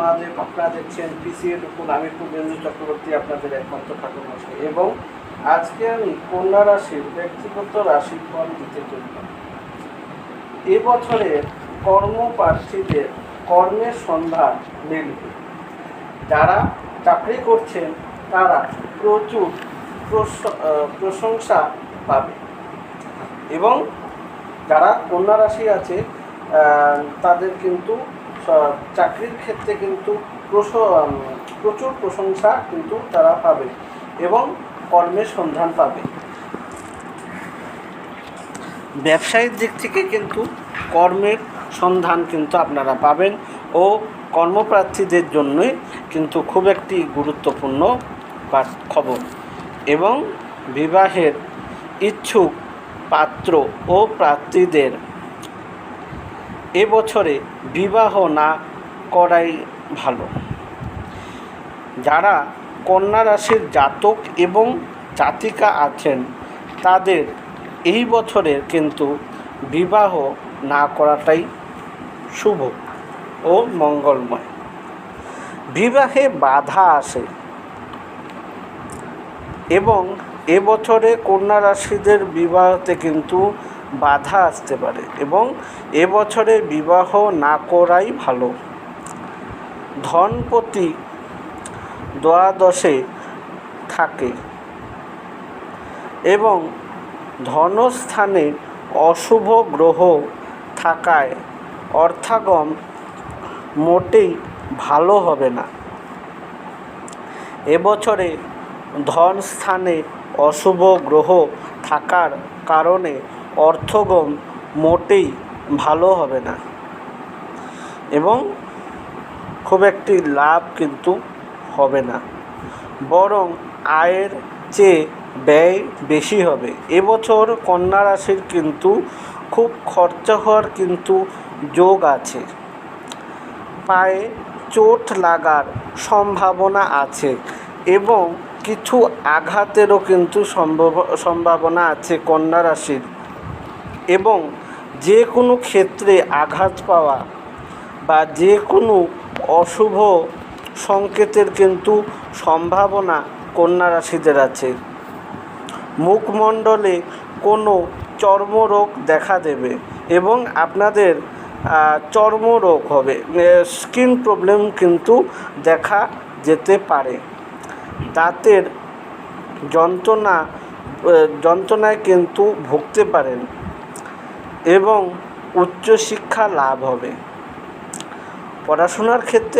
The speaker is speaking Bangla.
মহাদেব আপনারা দেখছেন পিসিএ টুকুন আমি পূর্বেন্দ্র চক্রবর্তী, আপনাদের একমাত্র ঠাকুর মশাই। এবং আজকে আমি কন্যা রাশির ব্যক্তিগত রাশিফল দিতে চললাম এবছরের কর্মপ্রার্থীদের কর্মের সন্ধান মিলবে যারা চাকরি করছেন, তারা প্রচুর প্রশ- প্রশংসা পাবে। এবং যারা কন্যা রাশি আছে তাদের কিন্তু চাকরির ক্ষেত্রে কিন্তু প্রচুর প্রশংসা কিন্তু তারা পাবে এবং কর্মের সন্ধান পাবে। ব্যবসায়িক দিক থেকে কিন্তু কর্মের সন্ধান কিন্তু আপনারা পাবেন ও কর্মপ্রার্থীদের জন্যই কিন্তু খুব একটি গুরুত্বপূর্ণ খবর। এবং বিবাহের ইচ্ছুক পাত্র ও প্রার্থীদের এবছরে বিবাহ না করাই ভালো। যারা কন্যা রাশির জাতক এবং জাতিকা আছেন, তাদের এই বছরের কিন্তু বিবাহ না করাটাই শুভ ও মঙ্গলময়। বিবাহে বাধা আসে এবং এবছরে কন্যা রাশিদের বিবাহতে কিন্তু বাধা আসতে পারে এবং এবছরে বিবাহ না করাই ভালো। ধনপতি দ্বাদশে থাকে এবং ধনস্থানে অশুভ গ্রহ থাকায় অর্থাগম মোটেই ভালো হবে না। এবছরে ধনস্থানে অশুভ গ্রহ থাকার কারণে অর্থগম মোটেই ভালো হবে না। এবং খুব একটি লাভ কিন্তু হবে না। বরং আয়ের চেয়ে ব্যয় বেশি হবে। এবছর কন্যা রাশির কিন্তু খুব খরচা হওয়ার কিন্তু যোগ আছে। পায়ে চোট লাগার সম্ভাবনা আছে এবং কিছু আঘাতেরও কিন্তু সম্ভব, সম্ভাবনা আছে কন্যা রাশির। এবং যে কোনো ক্ষেত্রে আঘাত পাওয়া বা যে কোনো অশুভ সংকেতের কিন্তু সম্ভাবনা কন্যা রাশিদের আছে। মুখমণ্ডলে কোনো চর্মরোগ দেখা দেবে এবং আপনাদের চর্মরোগ হবে। স্কিন প্রবলেম কিন্তু দেখা যেতে পারে। দাঁতের যন্ত্রণা যন্ত্রণায় কিন্তু ভুগতে পারেন। এবং উচ্চশিক্ষা লাভ হবে। পড়াশোনার ক্ষেত্রে